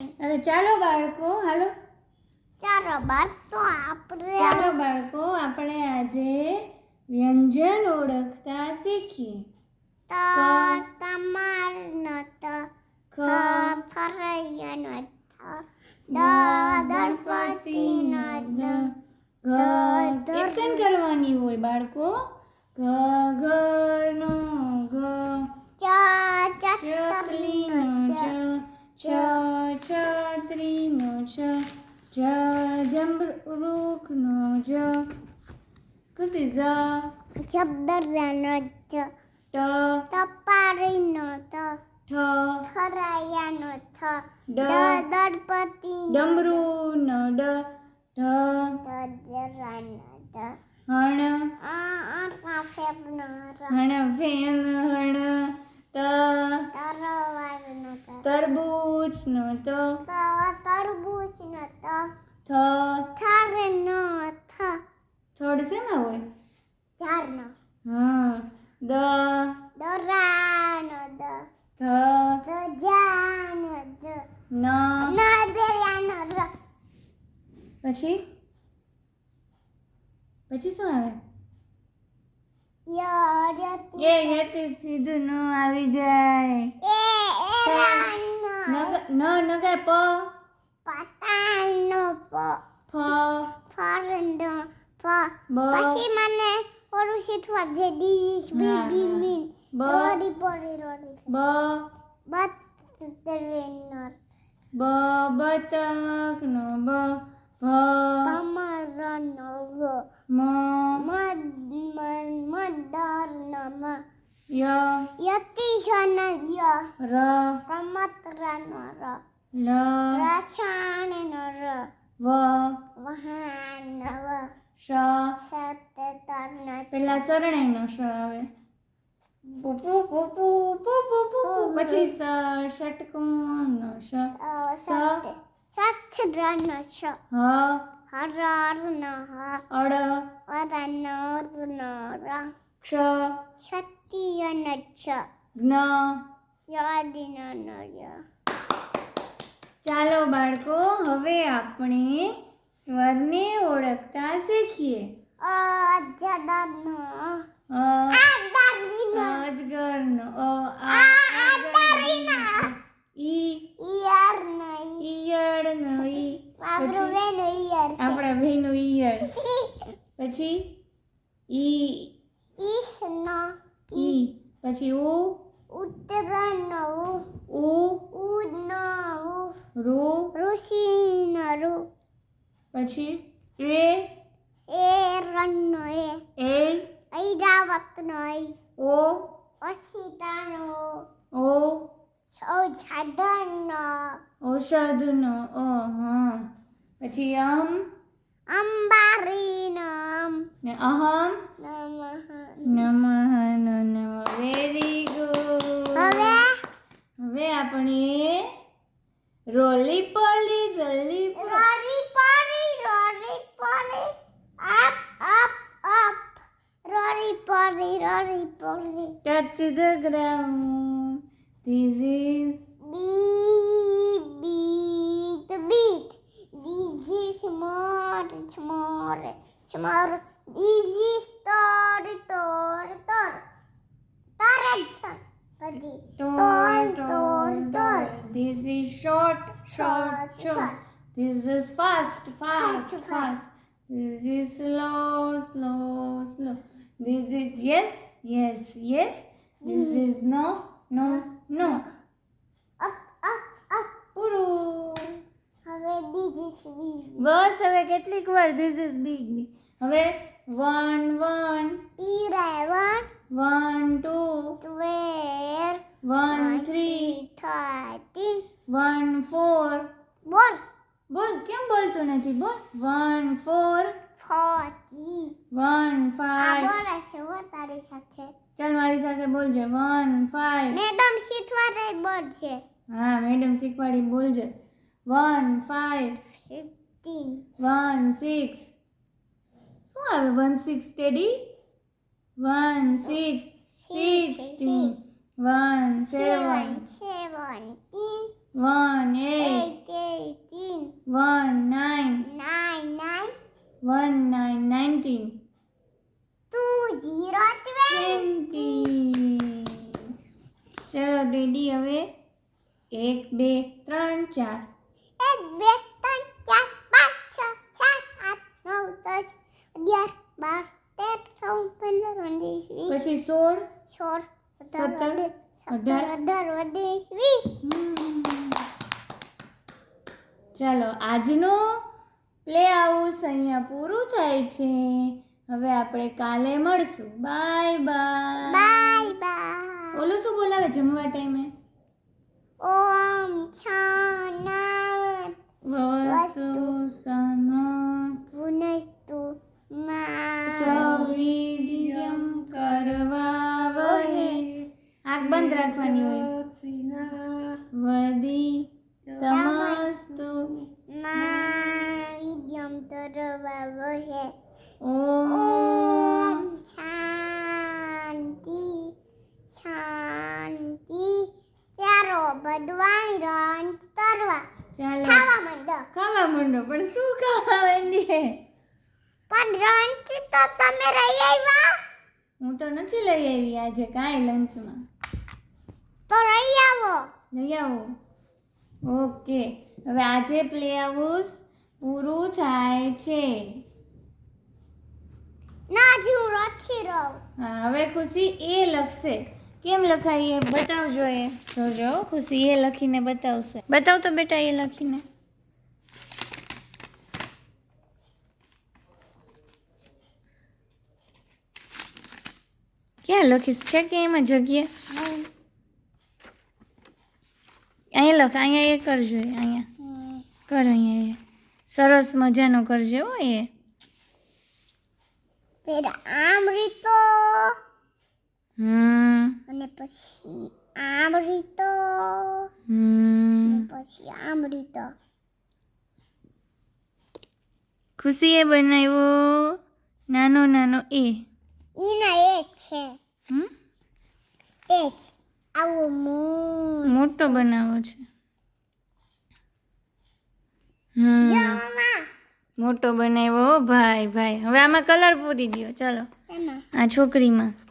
અરે ચાલો બાળકો હાલો ચાલો બાર તો આપણે ચાલો બાળકો આપણે આજે વ્યંજન ઓળખતા શીખીએ તો ક- તમારનો તો ખ ખ ફરૈયાનો થ દ દળપતિનો દ ઘ ધ- એક્શન કરવાની હોય બાળકો ઘ ઘરનો ઘ ચ ચકલીનો ચ છ છત્રીનો છ જ જમરૂખનો જ ખુશી જ જબરાનો જ ટ તપારીનો ત ઠ ખરાયાનો થ ડ દ દળપતિનો ડમરૂનો ડ ઢ દરાનો દ હણ આ આ ર હણ ફેન હણ ત ત તરબૂચનો ત ત તરબૂચનો ત થ થારનો થ થોડ શેમાં હોય ઝારનો હા દ દરાનો દ ધ ધજાનો જ ન નદરિયાનો ર પછી પછી શું આવે યરતી એ યતી સીધું ન આવી જાય நக ந நக போ பத்தான்னு போ. போ. போ ரெண்டு போ. பசி மண்ணு ஒரு சித்து வர்ஜே டிஸ் பி பி மீ. ரோடி போடி ரோடி போ. பத் ரென்னர் போ. பத்தக் நோ போ. போ. பமரன் நோ மோ மத் य यतिशनय र रमतरन र ल रचानन र व વહાનવ શ સતતન પેલા સરણાઈનો શ આવે પુપુ પુપુ પુપુ પુપુ પછી સ ષટકોણનો શ સ સચ્છદ્રનો શ હ હરનો હ અડ અરનો ર ક્ષ ક્ષત્રિયનો છ જ્ઞ યાદિનો નો ચાલો બાળકો હવે આપણે સ્વરને ઓળખતા શીખીએ. અ પછી ઉ ઉત્તરનો ઉ ઉ ઉદનો ઉ રૂ ઋષિનો ઋ પછી એ એ રણનો એ એ ઐરાવતનો ઐ ઓ અસિતાનો ઓ ઔષધનો ઔષધનો અ હા પછી અમ અંબારીનો અમ ને અહમ નમઃ નમઃ હવે આપણે roly poly roly roly poly roly poly up up up roly poly roly poly touch the ground this is bee beat beat this is more more more this is tall tall tall tall જ છે બધી. tall Tall, tall tall, tall tall. this is short short Short, short short. this is fast fast Fast, fast this is slow slow slow this is yes yes yes this is no no no Up, up, up. પૂરું હવે this is big. બસ હવે કેટલીક વાર this is big big હવે one one Eleven, One two twelve, one three thirteen. One four બોલ. બોલ કેમ બોલતું નથી? બોલ. One four Forty. One five બોલે છે હો તારી સાથે. ચાલ મારી સાથે બોલજે. વન ફાઈવ મેડમ શીખવાડે બોલ છે. હા મેડમ શીખવાડી બોલજે. One five fifteen one six શું આવે? One six steady One six sixteen. One seven seventeen. One eight eighteen. One nine nine nine. One nine nineteen. Two zero twenty. चलो daddy हमें एक बे त्रन चार एक बे પછી સોળ? સોળ સત્તર, અઢાર. અઢાર અઢાર વીસ. ચાલો આજનો પ્લે હાઉસ અહીંયા પૂરું થાય છે. હવે આપણે કાલે મળશું. Bye bye. Bye bye. ઓલું શું બોલાવે જમવા ટાઈમે? ઓમ શાના તરવા ચાલો. ખાવા માંડો. ખાવા માંડો પણ શું ખાવા માંડીએ? પણ રંજ તો તમે રહી આવ્યા. હું તો નથી લઈ આવી આજે કાંઈ લંચમાં. તો રહી આવો. લઈ આવો. ઓકે. હવે આજે પ્લે હાઉસ પૂરું થાય છે. ના જી હું રાખી રહું. હા હવે ખુશી એ લખશે. કેમ લખાય એ બતાવજો એ જોજો ખુશી એ લખીને બતાવશે બતાવ તો બેટા એ લખીને ક્યાં લખીશ છે કે એમાં જગ્યા અહીંયા લખ અહીંયા એ કરજો એ અહીંયા કર અહીંયા એ સરસ મજાનો કરજો હો એ પેલા આમ રીતો હમ અને પછી આમ રીતો હમ પછી આમ રીતો ખુશીએ બનાવ્યો? નાનો નાનો એ. ઈના એક છે. હમ? એ જ. આવું મોટો. બનાવો છે. મોટો બનાવ્યો ભાઈ ભાઈ. હવે આમાં કલર પૂરી દ્યો. ચાલો. આ છોકરીમાં.